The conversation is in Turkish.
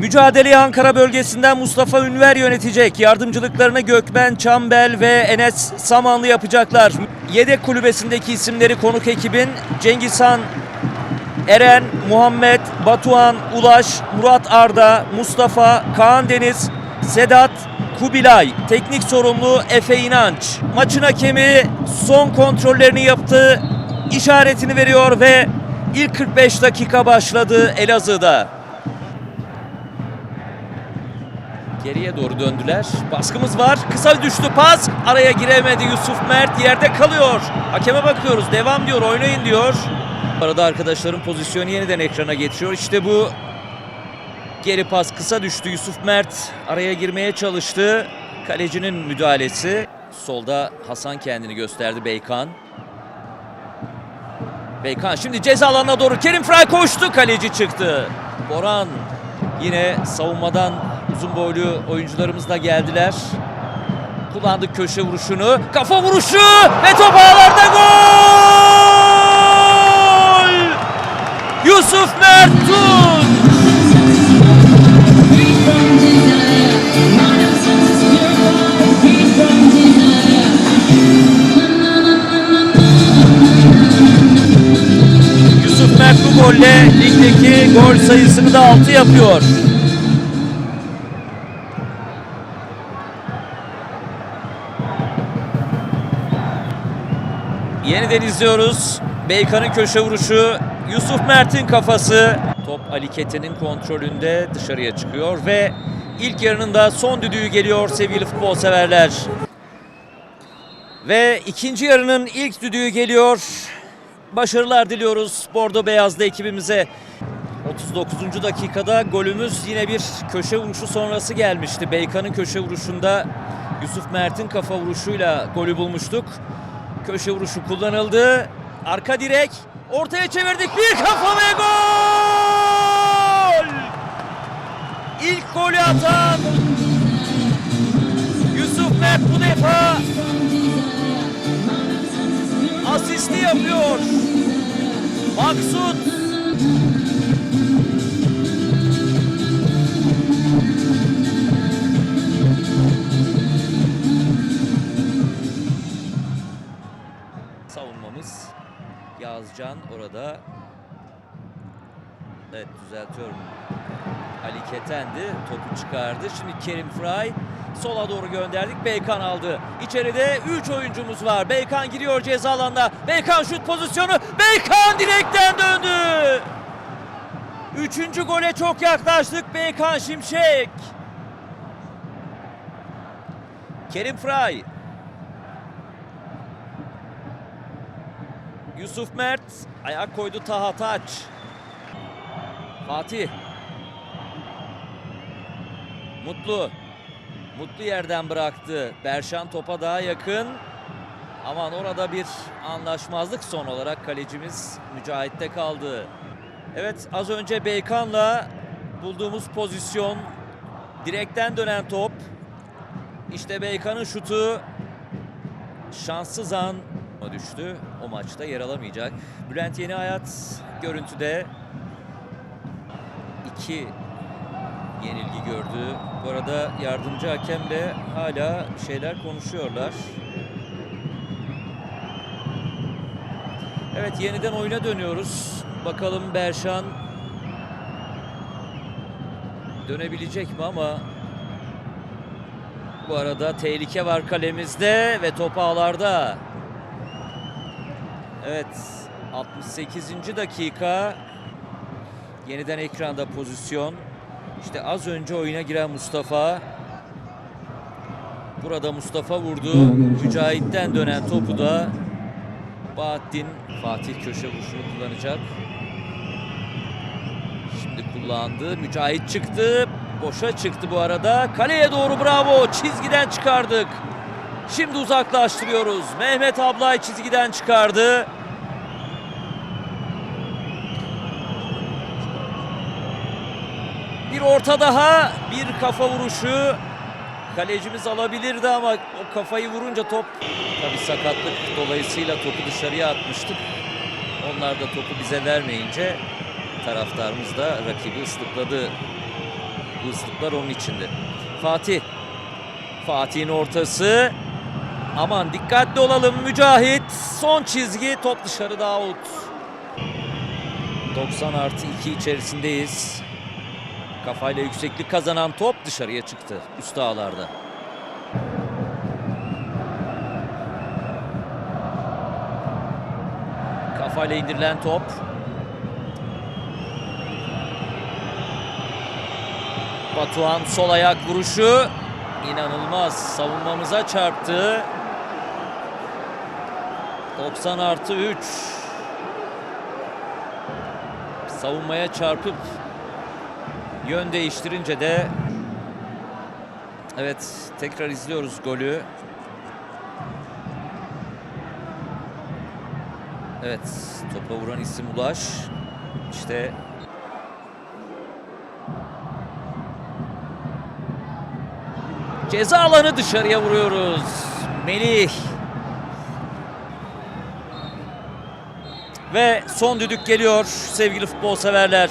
Mücadeleyi Ankara bölgesinden Mustafa Ünver yönetecek. Yardımcılıklarını Gökben Çambel ve Enes Samanlı yapacaklar. Yedek kulübesindeki isimleri konuk ekibin Cengizhan Eren, Muhammed, Batuhan, Ulaş, Murat Arda, Mustafa, Kaan Deniz, Sedat, Kubilay, teknik sorumlu Efe İnanç. Maçın hakemi son kontrollerini yaptı, işaretini veriyor ve ilk 45 dakika başladı Elazığ'da. Geriye doğru döndüler. Baskımız var. Kısa düştü pas. Araya giremedi Yusuf Mert. Yerde kalıyor. Hakeme bakıyoruz. Devam diyor. Oynayın diyor. Arada arkadaşların pozisyonu yeniden ekrana getiriyor. İşte bu geri pas kısa düştü. Yusuf Mert araya girmeye çalıştı. Kalecinin müdahalesi. Solda Hasan kendini gösterdi Beykan. Beykan şimdi ceza alanına doğru Kerim Fray koştu. Kaleci çıktı. Boran yine savunmadan uzun boylu oyuncularımız da geldiler. Kullandık köşe vuruşunu. Kafa vuruşu ve top ağlarda gol! Yusuf Mert Tun! Yusuf Mert bu golle ligdeki gol sayısını da 6 yapıyor. Yeniden izliyoruz. Beykan'ın köşe vuruşu, Yusuf Mert'in kafası. Top Ali Kete'nin kontrolünde dışarıya çıkıyor ve ilk yarının da son düdüğü geliyor sevgili futbol severler. Ve ikinci yarının ilk düdüğü geliyor. Başarılar diliyoruz Bordo Beyazlı ekibimize. 39. dakikada golümüz yine bir köşe vuruşu sonrası gelmişti. Beykan'ın köşe vuruşunda Yusuf Mert'in kafa vuruşuyla golü bulmuştuk. Köşe vuruşu kullanıldı. Arka direk. Ortaya çevirdik. Bir kafa ve gol! İlk golü atan Yusuf Mert bu defa asisti yapıyor. Maksut Yazcan orada Evet düzeltiyorum. Ali Ketendi topu çıkardı. Şimdi Kerim Fry sola doğru gönderdik. Beykan aldı. İçeride 3 oyuncumuz var. Beykan giriyor ceza alanına. Beykan şut pozisyonu. Beykan direkten döndü. Üçüncü gole çok yaklaştık. Beykan Şimşek. Kerim Fry. Yusuf Mert ayak koydu Taha Taç. Fatih. Mutlu. Mutlu yerden bıraktı. Berşan topa daha yakın. Aman orada bir anlaşmazlık son olarak kalecimiz Mücahit'te kaldı. Evet az önce Beykan'la bulduğumuz pozisyon direkten dönen top. İşte Beykan'ın şutu şanssız an düştü. O maçta yer alamayacak. Bülent Yeni Hayat görüntüde iki yenilgi gördü. Bu arada yardımcı hakemle hala şeyler konuşuyorlar. Evet yeniden oyuna dönüyoruz. Bakalım Berşan dönebilecek mi ama bu arada tehlike var kalemizde ve top ağlarda. Evet 68. dakika yeniden ekranda pozisyon. İşte az önce oyuna giren Mustafa. Burada Mustafa vurdu. Mücahit'ten dönen topu da Bahattin Fatih köşe vuruşunu kullanacak. Şimdi kullandı. Mücahit çıktı. Boşa çıktı bu arada. Kaleye doğru bravo. Çizgiden çıkardık. Şimdi uzaklaştırıyoruz. Mehmet Ablay çizgiden çıkardı. Bir orta daha, bir kafa vuruşu. Kalecimiz alabilirdi ama o kafayı vurunca top tabi sakatlık dolayısıyla topu dışarıya atmıştık. Onlar da topu bize vermeyince taraftarımız da rakibi ıslıkladı. Bu ıslıklar onun içindi. Fatih. Fatih'in ortası. Aman dikkatli olalım Mücahit. Son çizgi top dışarıda out. 90 artı 2 içerisindeyiz. Kafayla yükseklik kazanan top dışarıya çıktı üst ağlarda. Kafayla indirilen top. Batuhan sol ayak vuruşu inanılmaz savunmamıza çarptı. 90 artı 3. Savunmaya çarpıp yön değiştirince de evet tekrar izliyoruz golü. Evet topa vuran isim Ulaş. İşte ceza alanı dışarıya vuruyoruz. Melih. Ve son düdük geliyor sevgili futbol severler.